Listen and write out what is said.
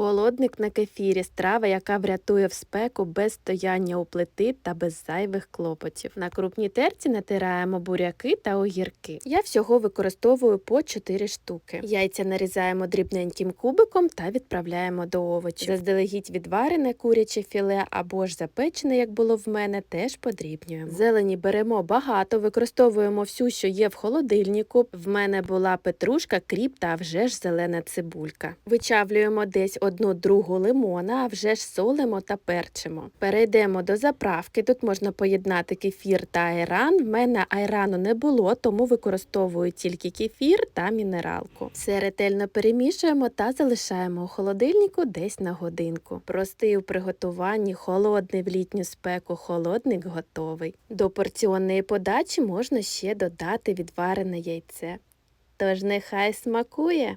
Холодник на кефірі страва, яка врятує в спеку без стояння у плити та без зайвих клопотів. На крупній терці натираємо буряки та огірки. Я всього використовую по 4 штуки. Яйця нарізаємо дрібненьким кубиком та відправляємо до овочів. Заздалегідь відварене куряче філе або ж запечене, як було в мене, теж подрібнюємо. Зелені беремо багато, використовуємо всю, що є в холодильнику. В мене була петрушка, кріп та вже ж зелена цибулька. Вичавлюємо десь одну другу лимона, а вже ж солимо та перчимо. Перейдемо до заправки. Тут можна поєднати кефір та айран. В мене айрану не було, тому використовую тільки кефір та мінералку. Все ретельно перемішуємо та залишаємо у холодильнику десь на годинку. Простий у приготуванні, холодний в літню спеку, холодник готовий. До порціонної подачі можна ще додати відварене яйце. Тож нехай смакує!